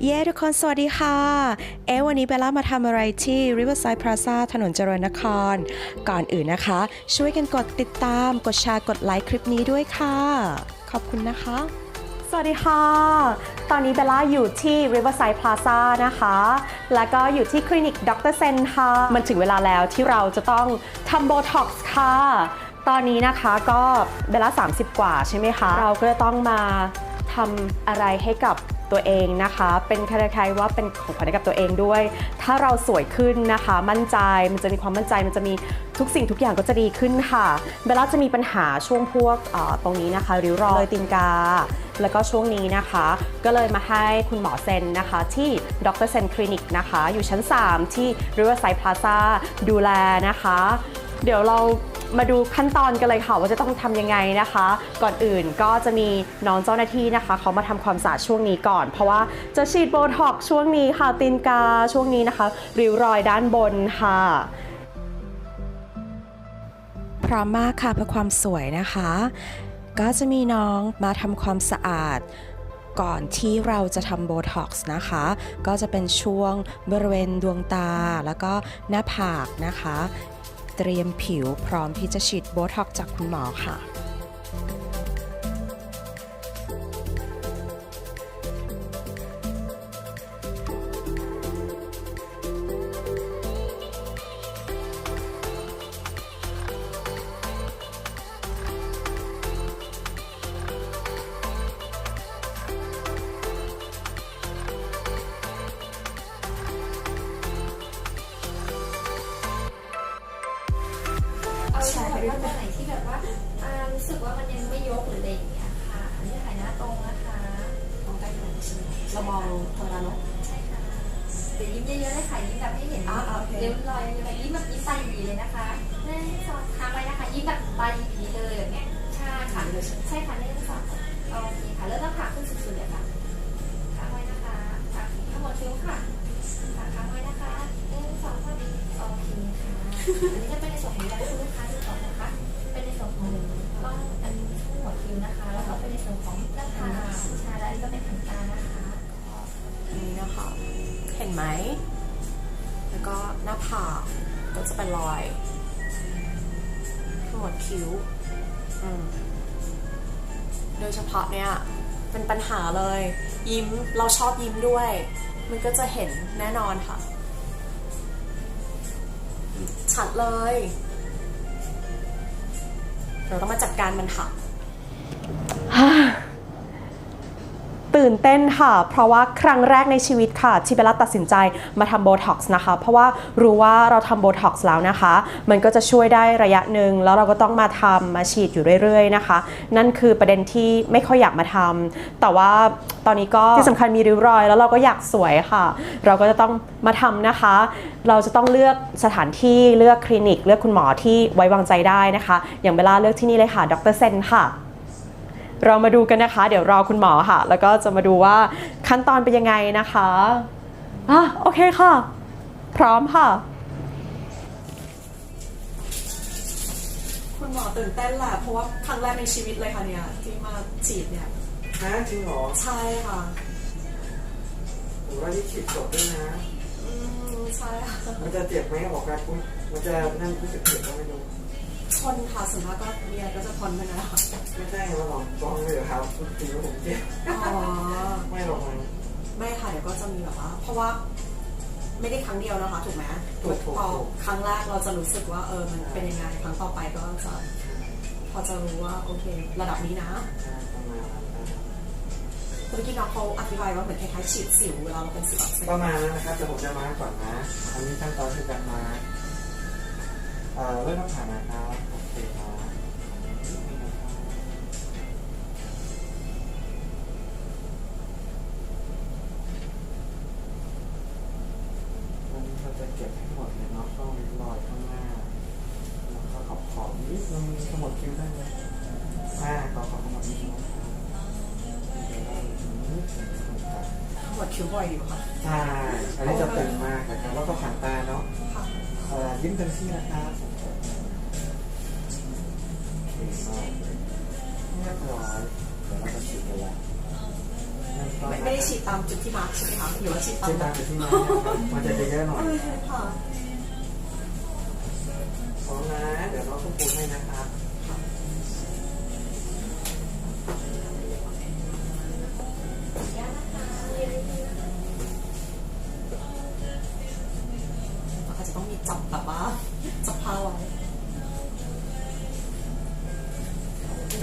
เย้ทุกคนสวัสดีค่ะ เอ๊วันนี้เบลล่ามาทำอะไรที่ Riverside Plaza ถนนเจริญนคร ก่อนอื่นนะคะ ช่วยกันกดติดตาม กดแชร์ กดไลค์คลิปนี้ด้วยค่ะ ขอบคุณนะคะ สวัสดีค่ะ ตอนนี้เบลล่าอยู่ที่ Riverside Plaza นะคะ แล้วก็อยู่ที่คลินิกดรเซนค่ะ มันถึงเวลาแล้วที่เราจะต้องทำโบท็อกซ์ค่ะ ตอนนี้นะคะก็เบลล่า30 กว่าใช่ไหมคะ เราก็จะต้องมาทำอะไรให้กับ ตัวเองนะคะ เป็นคล้ายๆว่าเป็นของขวัญให้กับตัวเองด้วย ถ้าเราสวยขึ้นนะคะ มั่นใจมันจะมีความมั่นใจมันจะมีทุกสิ่งทุกอย่างก็จะดีขึ้นค่ะเบลล่าจะมีปัญหาช่วงพวกตรงนี้นะคะริ้วรอยตีนกา แล้วก็ช่วงนี้นะคะ ก็เลยมาให้คุณหมอเซนนะคะ ที่ดรเซนคลินิกนะคะ อยู่ชั้น 3 ที่ Riverside Plaza ดูแลนะคะ เดี๋ยวเรา มาดูขั้นตอนกันเลยค่ะว่าจะต้องทำยังไงนะคะ ก่อนอื่นก็จะมีน้องเจ้าหน้าที่นะคะเขามาทำความสะอาดช่วงนี้ก่อน เพราะว่าจะฉีดโบท็อกช่วงนี้ค่ะตีนกาช่วงนี้นะคะริ้วรอยด้านบนค่ะ พร้อมมากค่ะเพื่อความสวยนะคะ ก็จะมีน้องมาทำความสะอาดก่อนที่เราจะทำโบท็อกซ์นะคะ ก็จะเป็นช่วงบริเวณดวงตาแล้วก็หน้าผากนะคะ เตรียมผิวพร้อมที่จะฉีดโบท็อกซ์จากคุณหมอค่ะ ค่ะยิ้มแบบให้เห็นอ่าโอเคเรียวรอยยิ้มแบบยิ้มแบบยิ้มตาหยีเลยนะคะหนึ่งสองค้างไว้นะคะยิ้มแบบตาหยีเลยแบบเนี้ยใช่ค่ะใช่ค่ะหนึ่งสองโอเคค่ะแล้วต้องขาขึ้นสุดๆเลยค่ะค้างไว้นะคะขาข้างบนคิ้วค่ะขาค้างไว้นะคะหนึ่งสองสามโอเคค่ะอันนี้จะเป็นในส่วนของยาที่คุณลูกค้าที่สองนะคะ เป็นในส่วนของต้องเป็นช่วงหัวคิ้วนะคะ แล้วก็เป็นในส่วนของหน้าผากใช่แล้วอันนี้ก็เป็นขนตานะคะนี่นะคะเห็นไหมแล้ว ก็หน้าผากก็จะเป็นรอยขมวดคิ้วโดยเฉพาะเนี่ยเป็นปัญหาเลย ยิ้มเราชอบยิ้มด้วย มันก็จะเห็นแน่นอนค่ะ ชัดเลยเราต้องมาจัดการมันค่ะ ตื่นเต้นค่ะ เพราะว่าครั้งแรกในชีวิตค่ะที่เบลล่าตัดสินใจมาทำโบท็อกซ์นะคะ เพราะว่ารู้ว่าเราทำโบท็อกซ์แล้วนะคะ มันก็จะช่วยได้ระยะหนึ่งแล้วเราก็ต้องมาทำมาฉีดอยู่เรื่อยๆนะคะ นั่นคือประเด็นที่ไม่ค่อยอยากมาทำแต่ว่าตอนนี้ก็ที่สำคัญมีริ้วรอย แล้วเราก็อยากสวยค่ะ เราก็จะต้องมาทำนะคะ เราจะต้องเลือกสถานที่เลือกคลินิก เลือกคุณหมอที่ไว้วางใจได้นะคะ อย่างเบลล่าเลือกที่นี่เลยค่ะดรเซนค่ะ เรามาดูกันนะคะ เดี๋ยวรอคุณหมอค่ะ แล้วก็จะมาดูว่าขั้นตอนเป็นยังไงนะคะอะโอเคค่ะ พร้อมค่ะ คุณหมอตื่นเต้นแหละเพราะว่าครั้งแรกในชีวิตเลยค่ะเนี่ยที่มาฉีดเนี่ยฮะจริงเหรอใช่ค่ะหรือว่าที่ฉีดสดด้วยนะอืมใช่ค่ะมันจะเจ็บไหมออกการปุ๊บมันจะนั่นรู้สึกเจ็บก็ไม่รู้ชนค่ะส่วนมากก็มีอะไรก็จะทนไปนะคะ ไม่ใช่มาลองกล้องเลยเหรอครับจริงๆผมเจ็บอ๋อ ไม่หรอกมัน ไม่ค่ะเดี๋ยวก็จะมีแบบว่า เพราะว่าไม่ได้ครั้งเดียวนะคะ ถูกไหมถูกถูกพอถูก ครั้งแรกเราจะรู้สึกว่าเออมันเป็นยังไงครั้งต่อไปก็จะพอจะรู้ว่าโอเค ระดับนี้นะประมาณนั้นนะเมื่อกี้น้องเขาอธิบายว่าเหมือนคล้ายๆฉีดสิวเวลาเราเป็นสิวอักเสบประมาณนั้นนะครับแต่ผมจะมาก่อนนะอันนี้ขั้นตอนคือการมาเอ่อเริ่มต้องผ่านนะครับโอเคครับ ก็บให้หมดเลยเนาะช่องริ้วรอยข้างหน้าแล้วก็ขอบขอบนิดนึงขมวดคิ้วได้เลยอ่าขอบขอบขมวดนิดนึงนะครับเดี๋ยวเรานิดนึงครับปวดคิ้วบ่อยอยู่ค่ะใช่อันนี้จะตึงมากนะครับแล้วก็ผ่านตาเนาะค่ะยิ้มเต็มที่นะครับเก่งมากเลยเรียบร้อยเดี๋ยวเราจะฉีดไปแล้ว ไม่นั้นไม่ได้ฉีดตามจุดที่มาร์คใช่ไหมคะหรือว่าฉีดตามที่ตามไปที่มานะครับมันจะเยอะๆหน่อย เออค่ะพร้อมนะ เดี๋ยวเราต้องปูให้นะครับ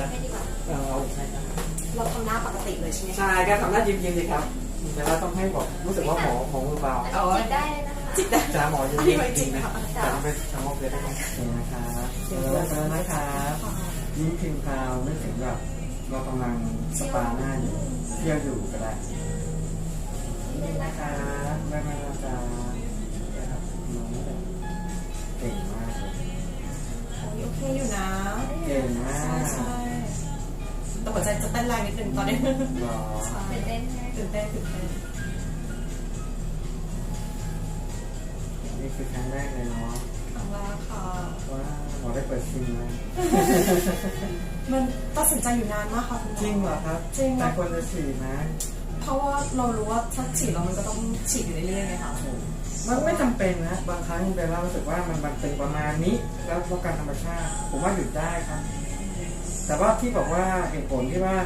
ให้ดีกว่าเออเอาอีกให้ครับเราทำหน้าปกติเลยใช่ไหมคะใช่ก็ทำหน้ายิ้มๆดีครับ แต่เราต้องให้บอกรู้สึกว่าหมอหมอมือเบาอ๋อจิบได้เลยนะคะจิบได้จ้าหมอยิ้มจริงๆนะแต่ต้องไปทำโอเคได้ไหมจริงนะครับเออแล้วนะครับยิ้มพิมพ์พราวไม่ถึงแบบเรากำลังสปาหน้าอยู่เที่ยวอยู่ก็ได้นิดนึงนะนะคะคะแม่แม่นะจ๊ะนะครับน้องแบบเก่งมากเลยโอเคอยู่นะเก่งมากใช่ใช่ แต่หัวใจจะเต้นแรงนิดนึงตอนนี้หรอใช่ตื่นเต้นไหมตื่นเต้นตื่นเต้นนี่คือครั้งแรกเลยเนาะครั้งแรกค่ะว่าหมอได้เปิดซิมแล้วมันตัดสินใจอยู่นานมากค่ะคุณหมอจริงเหรอครับจริงแต่ควรจะฉีดนะเพราะว่าเรารู้ว่าถ้าฉีดแล้วมันก็ต้องฉีดอยู่เรื่อยๆไงคะมันไม่จำเป็นนะ บางครั้งเบลล่ารู้สึกว่ามันมันเป็นประมาณนี้ แล้วเพราะการธรรมชาติ ผมว่าหยุดได้ครับ แต่ว่าที่บอกว่าเหตุผลที่ว่า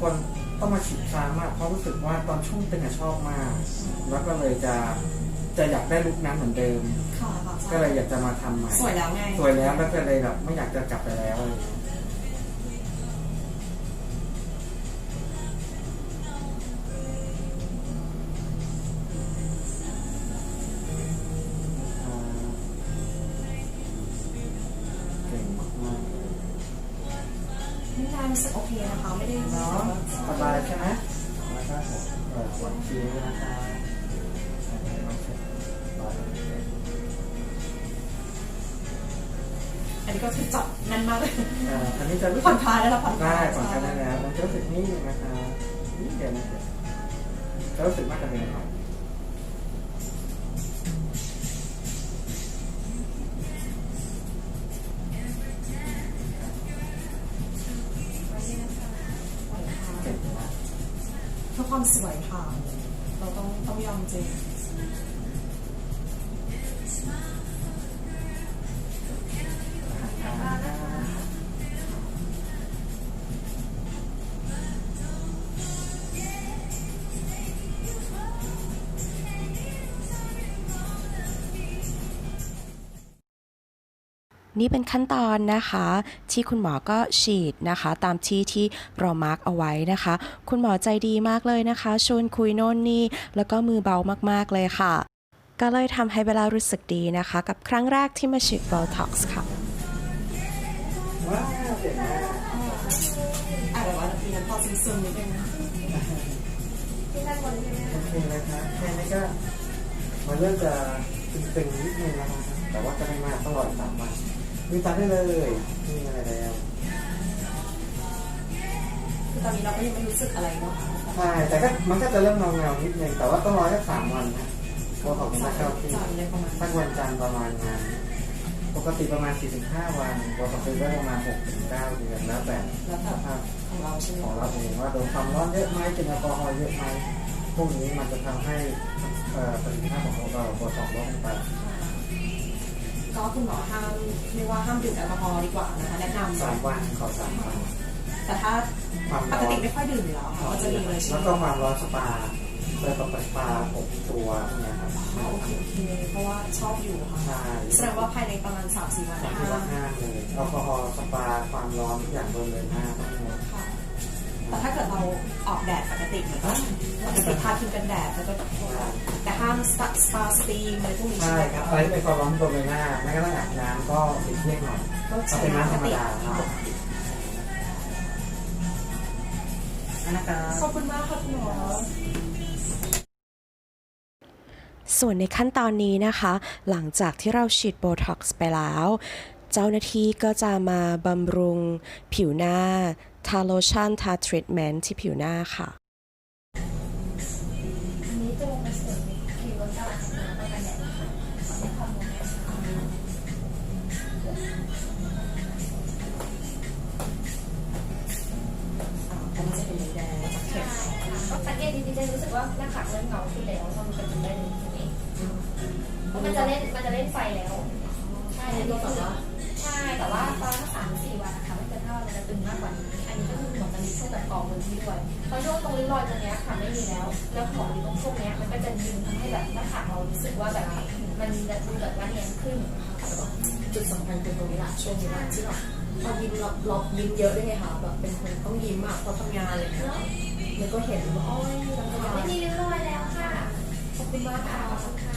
คนต้องมาฉีดซ้ำอะเพราะรู้สึกว่าตอนช่วงตึงอะชอบมาก แล้วก็เลยจะจะอยากได้ลุคนั้นเหมือนเดิม ค่ะค่ะก็เลยอยากจะมาทำใหม่ สวยแล้วไง สวยแล้วแล้วก็เลยแบบไม่อยากจะกลับไปแล้วอะไรอย่างเงี้ย อันนี้ก็คือจับแน่นมากเลยๆอ่าอันนี้จะรู้ผ่สึอนกคลายแล้วเราผ่อนคลาได้ยผ่อนคลายได้แล้วมันจะรู้สึกนิ่งนะคะนิดเดียวนะเดียวจะรู้สึกมากกว่าเดิมหน่อยเก่งมากเพื่อความสวยค่ะ เราต้องต้องยอมจริง นี่เป็นขั้นตอนนะคะ ที่คุณหมอก็ฉีดนะคะ ตามที่ที่เรามาร์กเอาไว้นะคะ คุณหมอใจดีมากเลยนะคะ ชวนคุยโน่นนี่ แล้วก็มือเบามากๆเลยค่ะ ก็เลยทำให้เวลารู้สึกดีนะคะ กับครั้งแรกที่มาฉีด Botox ค่ะว้าวเก่งมากอาจจะว่าทีนั้นพอซึมๆนิดนึงนะที่ด้านบนใช่ไหมโอเคเลยครับแค่นี้ก็มันเริ่มจะตึงๆนิดนึงนะครับแต่ว่าจะไม่มากต้องรออีกสามวัน มีตาได้เลยมีอะไรแล้วคือตอนนี้เราก็ยังไม่รู้สึกอะไรเนาะใช่แต่ก็มันก็จะเริ่มเงาเงาๆนิดนึงแต่ว่าต้องรอแค่สามวันนะเพราะของมันจะเข้าที่จ่ายเลยประมาณสักวันจันทร์ประมาณนั้นปกติประมาณ 4-5 วันปกติก็ประมาณ 6-9 เดือนแล้วแต่แล้วแต่สภาพของเราใช่ไหมของเราเองว่าโดนความร้อนเยอะไหมกินแอลกอฮอล์เยอะไหมพวกนี้มันจะทำให้เอ่อประสิทธิภาพของเราตัวสองลดลงไป ก็คุณหมอห้ามเรียกว่าห้ามดื่มแอลกอฮอล์ดีกว่านะคะแนะนำสามวันขอสามวันแต่ถ้าความปร้กอนติไม่ค่อยดื่มอยู่แล้วค่ะก็จะดีเลยใช่ไหมแล้วก็ความร้อนสปาเลยกับสปาอบตัวเนี่ยครับอ๋อโอเคโอเคเพราะว่าชอบอยู่ค่ะใช่แสดงว่าภายในประมาณ3 4วันสามห้าวันห้าเลยแอลกอฮอล์สปาความร้อนทุกอย่างโดนเลยหน้าทั้งหมด ค่ะ แต่ถ้าเกิดเราออกแดดปกติเหมือนก็ปกติทาครีมกันแดดแล้วก็แต่ห้ามสปาสปาสตีมอะไรพวกนี้ใช่ใช่ไหมครัคะบอะไรที่เป็นความร้อนโดนเลยหน้าแม้กระทั่งอาบน้ำก็ติดเที่ยงหน่อยก็เอาใช้เป็นน้ำธรรมปกติดาครับนะครับ ขอบคุณมากค่ะคุณหมอ ส่วนในขั้นตอนนี้นะคะ หลังจากที่เราฉีดโบท็อกซ์ไปแล้ว เจ้าหน้าที่ก็จะมาบำรุงผิวหน้า ทาโลชั่น ทาทรีทเมนต์ที่ผิวหน้าค่ะอันนี้จะลงเสริมผิวบนตลาดของเราประมาณนี้ค่ะขอให้ความรู้นะคะอ่าก็มันจะเป็นแดงๆจากเข็มก็สังเกตจริงๆจะรู้สึกว่าหน้าผากเริ่มเงาขึ้นแล้วพอมันกระจุได้เลยทีนี้เพราะมันจะเล่นมันจะเล่นไฟแล้ว ใช่อันนี้คือ ใช่แต่ว่าตอนสามสี่วันนะคะไม่เกินห้าวันมันจะตึงมากกว่านี้อันนี้ก็คือหมอนมันมีช่วงแบบกองบนที่ด้วยเพราะช่วงตรงริ้วรอยตรงเนี้ยค่ะไม่มีแล้ว แล้วหมอนตรงช่วงเนี้ยมันก็จะดึงทำให้แบบหน้าผากเรารู้สึกว่าแบบมันจะดูแบบว่าเนียนขึ้นจุดสำคัญคือตรงนี้แหละช่วงนี้ละที่แบบพอยิ้มเราเรายิ้มเยอะด้วยไงคะแบบเป็นคนต้องยิ้มอะพอทำงานอะไรอย่างเงี้ยมันก็เห็นว่าอ๋อไม่มีริ้วรอยแล้วค่ะขอบคุณมากค่ะ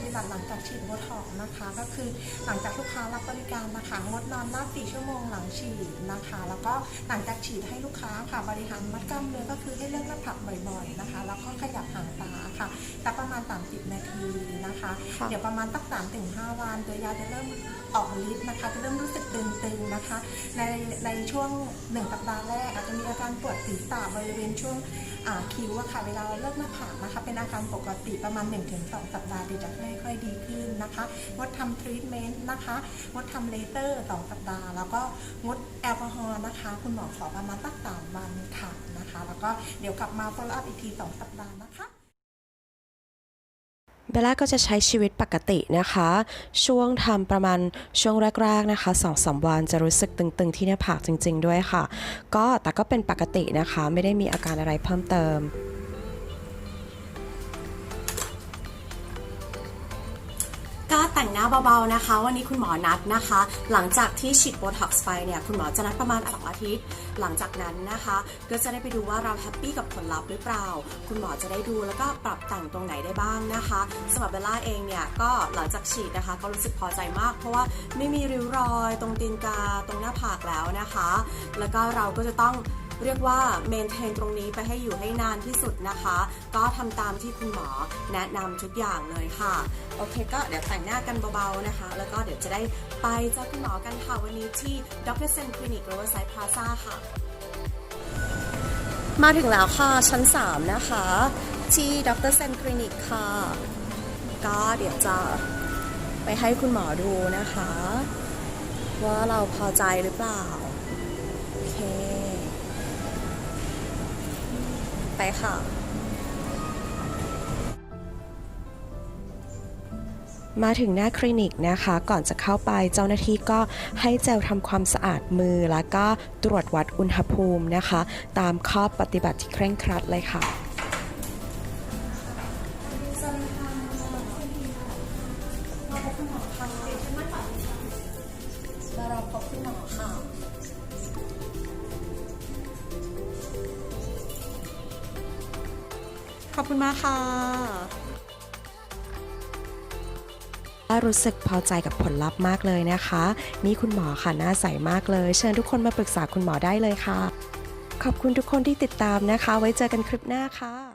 ปฏิบัติหลังจากฉีดโบท็อกซ์นะคะ ก็คือหลังจากลูกค้ารับบริการนะคะงดนอนนับ4ชั่วโมงหลังฉีดนะคะ แล้วก็หลังจากฉีดให้ลูกค้าค่ะบริหารมัดกล้ามเนื้อก็คือให้เลือกหน้าผักบ่อยๆนะคะ แล้วก็ขยับหางตาค่ะแต่ประมาณ 30 นาทีนะคะค่ะเดี๋ยวประมาณตั้งสามถึงห้าวันตัวยาจะเริ่มออกฤทธิ์นะคะ จะเริ่มรู้สึกตึงๆนะคะ ในในช่วงหนึ่งสัปดาห์แรกอาจจะมีอาการปวดศีรษะบริเวณช่วงอ่า คิ้วอะค่ะเวลาเราเลิกหน้าผากนะคะ เป็นอาการปกติประมาณ 1-2 สัปดาห์เดี๋ยวจะค่อยๆดีขึ้นนะคะงดทำทรีทเมนต์นะคะงดทำเลเซอร์2สัปดาห์ แล้วก็งดแอลกอฮอล์นะคะ คุณหมอขอประมาณตั้งสามวันค่ะนะคะ แล้วก็เดี๋ยวกลับมา follow up อีกที 2 สัปดาห์นะคะ เบลล่าก็จะใช้ชีวิตปกตินะคะ ช่วงทำประมาณช่วงแรกๆนะคะสองสามวันจะรู้สึกตึงๆที่หน้าผากจริง ๆ ด้วยค่ะ ก็แต่ก็เป็นปกตินะคะ ไม่ได้มีอาการอะไรเพิ่มเติม ก็แต่งหน้าเบาๆนะคะ วันนี้คุณหมอนัดนะคะ หลังจากที่ฉีดโบท็อกซ์ไปเนี่ยคุณหมอจะนัดประมาณ2อาทิตย์ หลังจากนั้นนะคะ ก็จะได้ไปดูว่าเราแฮปปี้กับผลลัพธ์หรือเปล่า คุณหมอจะได้ดูแล้วก็ปรับแต่งตรงไหนได้บ้างนะคะสำหรับเบลล่าเองเนี่ยก็หลังจากฉีดนะคะ ก็รู้สึกพอใจมาก เพราะว่าไม่มีริ้วรอย ตรงตีนกาตรงหน้าผากแล้วนะคะ แล้วก็เราก็จะต้อง เรียกว่าเมนเทนตรงนี้ไปให้อยู่ให้นานที่สุดนะคะ ก็ทำตามที่คุณหมอแนะนำทุกอย่างเลยค่ะ โอเคก็เดี๋ยวแต่งหน้ากันเบาๆนะคะ แล้วก็เดี๋ยวจะได้ไปเจอคุณหมอกันค่ะวันนี้ที่ Dr. Sen Clinic Riverside Plaza ค่ะ มาถึงแล้วค่ะชั้น 3 นะคะ ที่ Dr. Sen Clinic ค่ะ ก็เดี๋ยวจะไปให้คุณหมอดูนะคะ ว่าเราพอใจหรือเปล่า ไปค่ะ มาถึงหน้าคลินิกนะคะ ก่อนจะเข้าไปเจ้าหน้าที่ก็ให้เจลทำความสะอาดมือ แล้วก็ตรวจวัดอุณหภูมินะคะ ตามข้อปฏิบัติที่เคร่งครัดเลยค่ะ อบคุณมากค่ะรู้สึกพอใจกับผลลัพธ์มากเลยนะคะ นี่คุณหมอค่ะหน้าใสมากเลย เชิญทุกคนมาปรึกษาคุณหมอได้เลยค่ะ ขอบคุณทุกคนที่ติดตามนะคะ ไว้เจอกันคลิปหน้าค่ะ